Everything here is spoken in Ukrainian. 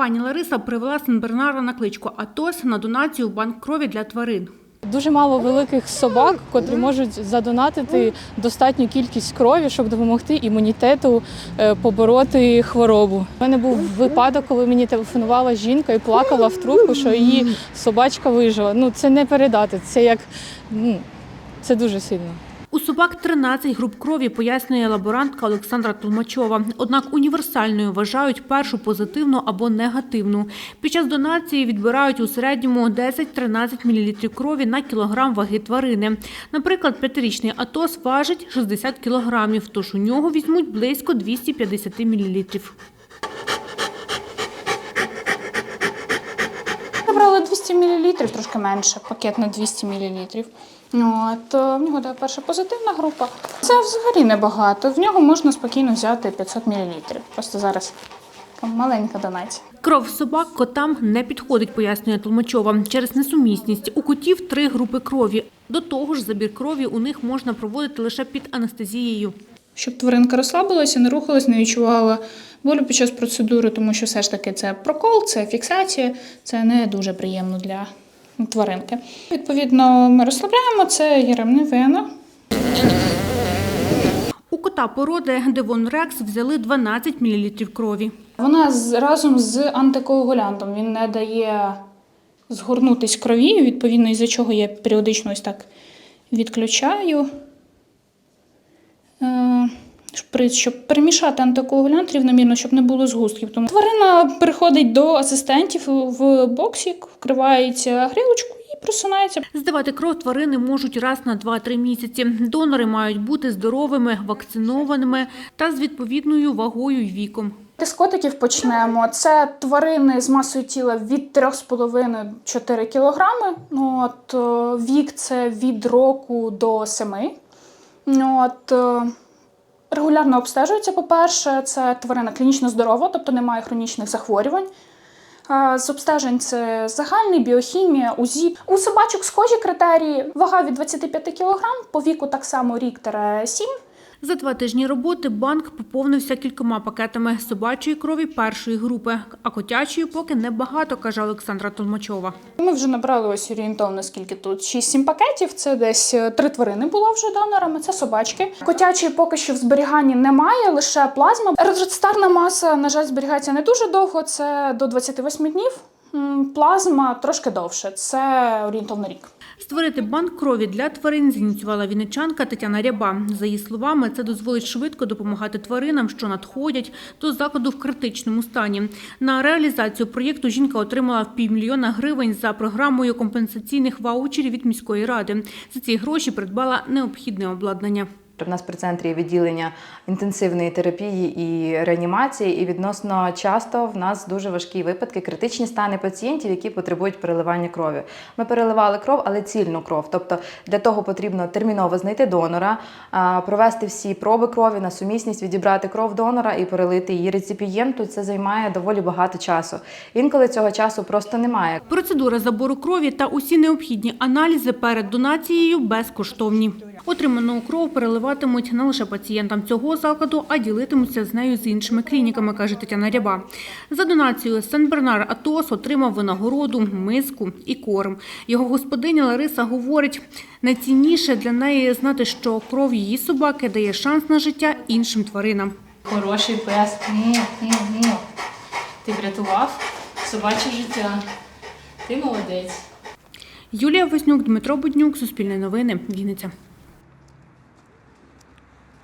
Пані Лариса привела Сен-Бернара на кличку Атос на донацію в банк крові для тварин. Дуже мало великих собак, котрі можуть задонатити достатню кількість крові, щоб допомогти імунітету е, побороти хворобу. У мене був випадок, коли мені телефонувала жінка і плакала в трубку, що її собачка вижила. Ну це не передати. Це як ну це дуже сильно. Собак 13 груп крові, пояснює лаборантка Олександра Толмачова. Однак універсальною вважають першу позитивну або негативну. Під час донації відбирають у середньому 10-13 мл крові на кілограм ваги тварини. Наприклад, п'ятирічний Атос важить 60 кілограмів, тож у нього візьмуть близько 250 мл. Набрали 200 мл, трошки менше, пакет на 200 мл. От, е, в нього да, перша позитивна група. Це взагалі небагато. В нього можна спокійно взяти 500 мл. Просто зараз маленька донація. Кров собак котам не підходить, пояснює Толмачова. Через несумісність у котів три групи крові. До того ж, забір крові у них можна проводити лише під анестезією. Щоб тваринка розслабилася, не рухалась, не відчувала болю під час процедури, тому що все ж таки це прокол, це фіксація, це не дуже приємно для тваринки. Відповідно, ми розслабляємо це яремне вена. У кота породи Девон Рекс взяли 12 мл крові. Вона разом з антикоагулянтом він не дає згорнутись крові, відповідно, із-за чого я періодично ось так відключаю. Шприц, щоб перемішати антикоагулянт рівномірно, щоб не було згустків. Тому тварина приходить до асистентів в боксі, вкривається грілочку і просинається. Здавати кров тварини можуть раз на 2-3 місяці. Донори мають бути здоровими, вакцинованими та з відповідною вагою й віком. З котиків почнемо. Це тварини з масою тіла від 3,5-4 кг. От, е, вік це від року до 7. От, е, регулярно обстежується, по-перше, це тварина клінічно здорова, тобто немає хронічних захворювань. З обстежень це загальний, біохімія, УЗІ. У собачок схожі критерії. Вага від 25 кг, по віку так само рік-7. За два тижні роботи банк поповнився кількома пакетами собачої крові першої групи, а котячої поки небагато, каже Олександра Толмачова. Ми вже набрали ось орієнтовно скільки тут 6-7 пакетів. Це десь е, три тварини було вже донорами. Це собачки. Котячої поки що в зберіганні немає, лише плазма. Еритроцитарна маса, на жаль, зберігається не дуже довго. Це до 28 днів. Плазма трошки довше. Це орієнтовно рік. Створити банк крові для тварин зініціювала вінничанка Тетяна Ряба. За її словами, це дозволить швидко допомагати тваринам, що надходять до закладу в критичному стані. На реалізацію проєкту жінка отримала півмільйона гривень за програмою компенсаційних ваучерів від міської ради. За ці гроші придбала необхідне обладнання. У нас при центрі є відділення інтенсивної терапії і реанімації, і відносно часто в нас дуже важкі випадки, критичні стани пацієнтів, які потребують переливання крові. Ми переливали кров, але цільну кров. Тобто для того потрібно терміново знайти донора, провести всі проби крові на сумісність, відібрати кров донора і перелити її реципієнту. Це займає доволі багато часу. Інколи цього часу просто немає. Процедура забору крові та усі необхідні аналізи перед донацією безкоштовні. Отриману кров переливатимуть не лише пацієнтам цього закладу, а ділитимуться з нею з іншими клініками, каже Тетяна Ряба. За донацією Сен-Бернар Атос отримав винагороду, миску і корм. Його господиня Лариса говорить, найцінніше для неї знати, що кров її собаки дає шанс на життя іншим тваринам. Хороший пес. Му, му, му. Ти врятував собаче життя. Ти молодець. Юлія Вознюк, Дмитро Буднюк, Суспільне новини, Вінниця.